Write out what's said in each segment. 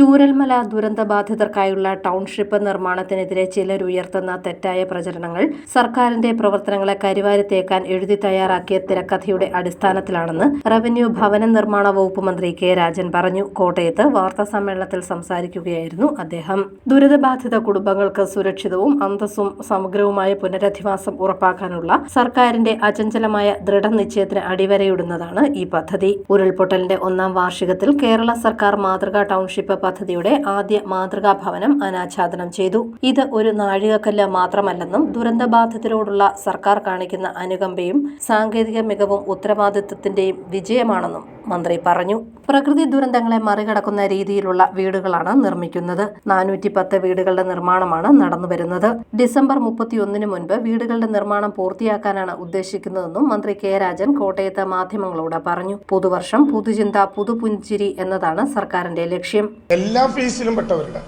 ചൂരൽമല ദുരന്ത ബാധിതർക്കായുള്ള ടൗൺഷിപ്പ് നിർമ്മാണത്തിനെതിരെ ചിലർ ഉയർത്തുന്ന തെറ്റായ പ്രചരണങ്ങൾ സർക്കാരിന്റെ പ്രവർത്തനങ്ങളെ കരിവാരിത്തേക്കാൻ എഴുതി തയ്യാറാക്കിയ തിരക്കഥയുടെ അടിസ്ഥാനത്തിലാണെന്ന് റവന്യൂ ഭവന നിർമ്മാണ വകുപ്പ് മന്ത്രി കെ രാജൻ പറഞ്ഞു. കോട്ടയത്ത് വാർത്താ സമ്മേളനത്തിൽ സംസാരിക്കുകയായിരുന്നു അദ്ദേഹം. ദുരിതബാധിത കുടുംബങ്ങൾക്ക് സുരക്ഷിതവും അന്തസ്സും സമഗ്രവുമായ പുനരധിവാസം ഉറപ്പാക്കാനുള്ള സർക്കാരിന്റെ അചഞ്ചലമായ ദൃഢനിശ്ചയത്തിന് അടിവരയിടുന്നതാണ് ഈ പദ്ധതി. ഉരുൾപൊട്ടലിന്റെ ഒന്നാം വാർഷികത്തിൽ കേരള സർക്കാർ മാതൃകാ ടൗൺഷിപ്പ് പദ്ധതിയുടെ ആദ്യ മാതൃകാ ഭവനം അനാച്ഛാദനം ചെയ്തു. ഇത് ഒരു നാഴികക്കല്ല് മാത്രമല്ലെന്നും ദുരന്തബാധിതരോടുള്ള സർക്കാർ കാണിക്കുന്ന അനുകമ്പയും സാങ്കേതിക മികവും ഉത്തരവാദിത്വത്തിന്റെയും വിജയമാണെന്നും മന്ത്രി പറഞ്ഞു. പ്രകൃതി ദുരന്തങ്ങളെ മറികടക്കുന്ന രീതിയിലുള്ള വീടുകളാണ് നിർമ്മിക്കുന്നത്. നാനൂറ്റി പത്ത് വീടുകളുടെ നിർമ്മാണമാണ് നടന്നുവരുന്നത്. ഡിസംബർ മുപ്പത്തിയൊന്നിന് മുൻപ് വീടുകളുടെ നിർമ്മാണം പൂർത്തിയാക്കാനാണ് ഉദ്ദേശിക്കുന്നതെന്നും മന്ത്രി കെ രാജൻ കോട്ടയത്ത് മാധ്യമങ്ങളോട് പറഞ്ഞു. പുതുവർഷം പുതുചിന്ത പുതുപുഞ്ചിരി എന്നതാണ് സർക്കാരിന്റെ ലക്ഷ്യം. എല്ലാ ഫേസിലും പെട്ടവരുടെ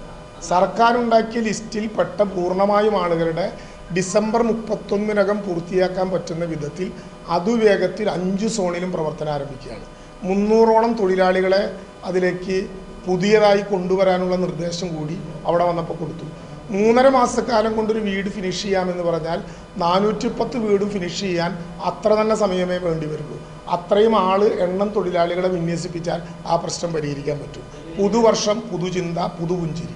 സർക്കാർ ഉണ്ടാക്കിയ ലിസ്റ്റിൽ പെട്ട പൂർണമായും ആളുകളുടെ ഡിസംബർ മുപ്പത്തൊന്നിനകം പൂർത്തിയാക്കാൻ പറ്റുന്ന വിധത്തിൽ അതുവേഗത്തിൽ അഞ്ച് സോണിലും പ്രവർത്തനം ആരംഭിക്കുകയാണ്. മുന്നൂറോളം തൊഴിലാളികളെ അതിലേക്ക് പുതിയതായി കൊണ്ടുവരാനുള്ള നിർദ്ദേശം കൂടി അവിടെ വന്നപ്പോൾ കൊടുത്തു. മൂന്നര മാസക്കാലം കൊണ്ടൊരു വീട് ഫിനിഷ് ചെയ്യാമെന്ന് പറഞ്ഞാൽ നാനൂറ്റിപ്പത്ത് വീടും ഫിനിഷ് ചെയ്യാൻ അത്ര തന്നെ സമയമേ വേണ്ടി വരുള്ളൂ അത്രയും ആൾ എണ്ണം തൊഴിലാളികളെ വിന്യസിപ്പിച്ചാൽ ആ പ്രശ്നം പരിഹരിക്കാൻ പറ്റും. പുതുവർഷം പുതുചിന്ത പുതുപുഞ്ചിരി.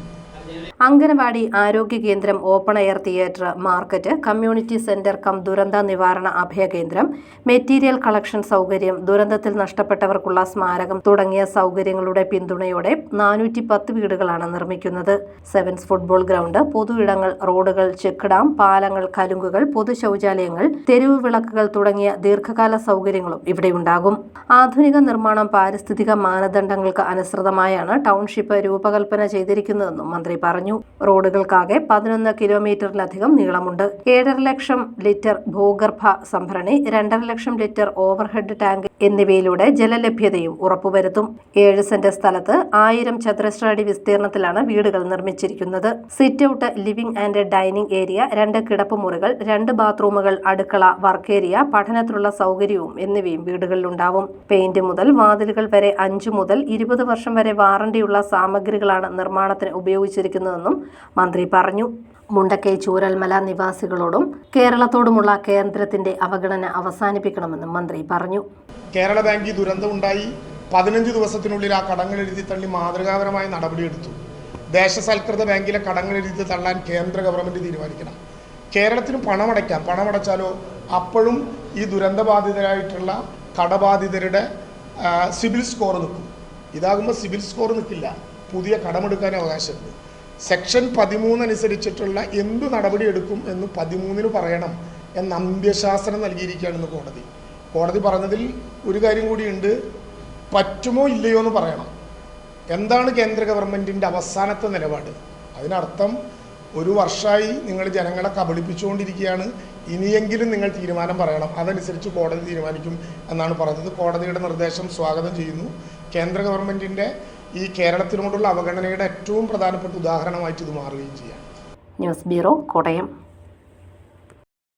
അംഗനവാടി ആരോഗ്യ കേന്ദ്രം open air theatre market community centre cum ദുരന്ത നിവാരണ അഭയ കേന്ദ്രം മെറ്റീരിയൽ കളക്ഷൻ സൗകര്യം ദുരന്തത്തിൽ നഷ്ടപ്പെട്ടവർക്കുള്ള സ്മാരകം തുടങ്ങിയ സൗകര്യങ്ങളുടെ പിന്തുണയോടെ നാനൂറ്റി പത്ത് വീടുകളാണ് നിർമ്മിക്കുന്നത്. സെവൻസ് ഫുട്ബോൾ ഗ്രൗണ്ട് പൊതു ഇടങ്ങൾ റോഡുകൾ ചെക്ക് ഡാം പാലങ്ങൾ കലുങ്കുകൾ പൊതു ശൗചാലയങ്ങൾ തെരുവ് വിളക്കുകൾ തുടങ്ങിയ ദീർഘകാല സൗകര്യങ്ങളും ഇവിടെ ഉണ്ടാകും. ആധുനിക നിർമ്മാണം പാരിസ്ഥിതിക മാനദണ്ഡങ്ങൾക്ക് അനുസൃതമായാണ് ടൗൺഷിപ്പ് രൂപകൽപ്പന ചെയ്തിരിക്കുന്നതെന്നും മന്ത്രി പറഞ്ഞു. റോഡുകൾക്കാകെ പതിനൊന്ന് കിലോമീറ്ററിലധികം നീളമുണ്ട്. ഏഴര ലക്ഷം ലിറ്റർ ഭൂഗർഭ സംഭരണി രണ്ടര ലക്ഷം ലിറ്റർ ഓവർഹെഡ് ടാങ്ക് എന്നിവയിലൂടെ ജലലഭ്യതയും ഉറപ്പുവരുത്തും. ഏഴ് സെന്റ് സ്ഥലത്ത് ആയിരം ചതുരശ്ര അടി വിസ്തീർണത്തിലാണ് വീടുകൾ നിർമ്മിച്ചിരിക്കുന്നത്. Sit out living and dining area രണ്ട് കിടപ്പുമുറികൾ രണ്ട് ബാത്റൂമുകൾ അടുക്കള വർക്ക് ഏരിയ പഠനത്തിനുള്ള സൗകര്യവും എന്നിവയും വീടുകളിലുണ്ടാവും. പെയിന്റ് മുതൽ വാതിലുകൾ വരെ അഞ്ചു മുതൽ ഇരുപത് വർഷം വരെ വാറണ്ടിയുള്ള സാമഗ്രികളാണ് നിർമ്മാണത്തിന് ഉപയോഗിച്ചിരിക്കുന്നതെന്നും മന്ത്രി പറഞ്ഞു. മുണ്ടക്കൈ ചൂരൽമല നിവാസികളോടും കേരളത്തോടുമുള്ള കേന്ദ്രത്തിന്റെ അവഗണന അവസാനിപ്പിക്കണമെന്നും മന്ത്രി പറഞ്ഞു. കേരള ബാങ്കിൽ ദുരന്തമുണ്ടായി പതിനഞ്ച് ദിവസത്തിനുള്ളിൽ ആ കടങ്ങൾ എഴുതി തള്ളി മാതൃകാപരമായ നടപടിയെടുത്തു ദേശസൽകൃത ബാങ്കിലെ കടങ്ങൾ എഴുതി തള്ളാൻ കേന്ദ്ര ഗവൺമെന്റ് തീരുമാനിക്കണം. കേരളത്തിന് പണമടയ്ക്കാം. പണമടച്ചാലോ അപ്പോഴും ഈ ദുരന്തബാധിതരായിട്ടുള്ള കടബാധിതരുടെ സിബിൽ സ്കോർ നിൽക്കും. ഇതാകുമ്പോൾ സിബിൽ സ്കോർ നിൽക്കില്ല. പുതിയ കടമെടുക്കാൻ അവകാശമുണ്ട് സെക്ഷൻ പതിമൂന്ന് അനുസരിച്ചിട്ടുള്ള എന്ത് നടപടി എടുക്കും എന്ന് പതിമൂന്നിന് പറയണം എന്ന അന്ത്യശാസനം നൽകിയിരിക്കുകയാണ് ഇന്ന് കോടതി. കോടതി പറഞ്ഞതിൽ ഒരു കാര്യം കൂടിയുണ്ട് പറ്റുമോ ഇല്ലയോ എന്ന് പറയണം. എന്താണ് കേന്ദ്ര ഗവൺമെന്റിന്റെ അവസാനത്തെ നിലപാട്? അതിനർത്ഥം ഒരു വർഷമായി നിങ്ങൾ ജനങ്ങളെ കബളിപ്പിച്ചുകൊണ്ടിരിക്കുകയാണ്. ഇനിയെങ്കിലും നിങ്ങൾ തീരുമാനം പറയണം. അതനുസരിച്ച് കോടതി തീരുമാനിക്കും എന്നാണ് പറഞ്ഞത്. കോടതിയുടെ നിർദ്ദേശം സ്വാഗതം ചെയ്യുന്നു. കേന്ദ്ര ഗവൺമെന്റിന്റെ ഈ കേരളത്തിനോടുള്ള അവഗണനയുടെ ഏറ്റവും പ്രധാനപ്പെട്ട ഉദാഹരണമായിട്ട് ഇത് മാറുകയും ചെയ്യാം. News bureau Kottayam.